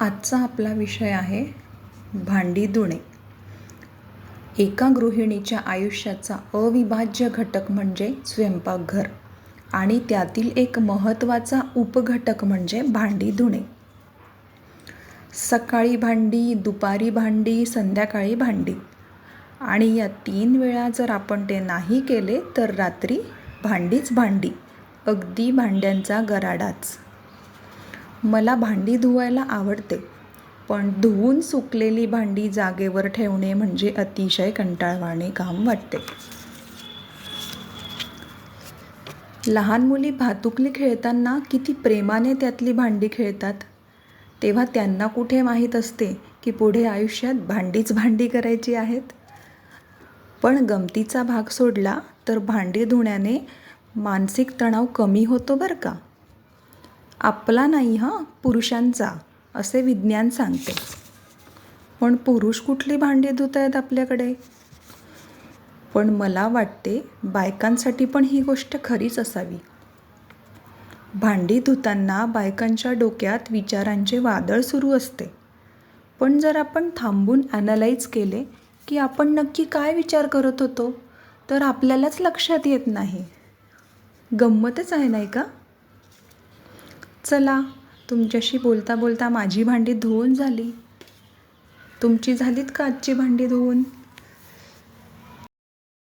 आजचा आपला विषय आहे भांडी धुणे. एका गृहिणीच्या आयुष्याचा अविभाज्य घटक म्हणजे स्वयंपाकघर आणि त्यातील एक महत्त्वाचा उपघटक म्हणजे भांडी धुणे. सकाळी भांडी दुपारी भांडी संध्याकाळी भांडी आणि या तीन वेळा जर आपण ते नाही केले तर रात्री भांडीच भांडी अगदी भांड्यांचा गराडाच. मला भांडी धुवायला आवडते पण धुवून सुकलेली भांडी जागेवर ठेवणे म्हणजे अतिशय कंटाळवाणे काम वाटते. लहान मुली भातुकली खेळताना किती प्रेमाने त्यातली भांडी खेळतात. तेव्हा त्यांना कुठे माहीत असते की पुढे आयुष्यात भांडीच भांडी करायची आहेत? पण गमतीचा भाग सोडला तर भांडी धुण्याने मानसिक तणाव कमी होतो बरं का? आपला नाही हां? पुरुषांचा असे विज्ञान सांगते. पण पुरुष कुठली भांडी धुत आहेत आपल्याकडे? पण मला वाटते बायकांसाठी पण ही गोष्ट खरीच असावी. भांडी धुताना बायकांच्या डोक्यात विचारांचे वादळ सुरू असते. पण जर आपण थांबून ॲनालाइज केले की आपण नक्की काय विचार करत होतो तर आपल्यालाच लक्षात येत नाही. गंमतच आहे नाही का? चला तुमच्याशी बोलता बोलता माझी भांडी धुवून झाली. तुमची झालीत का आजची भांडी धुवून?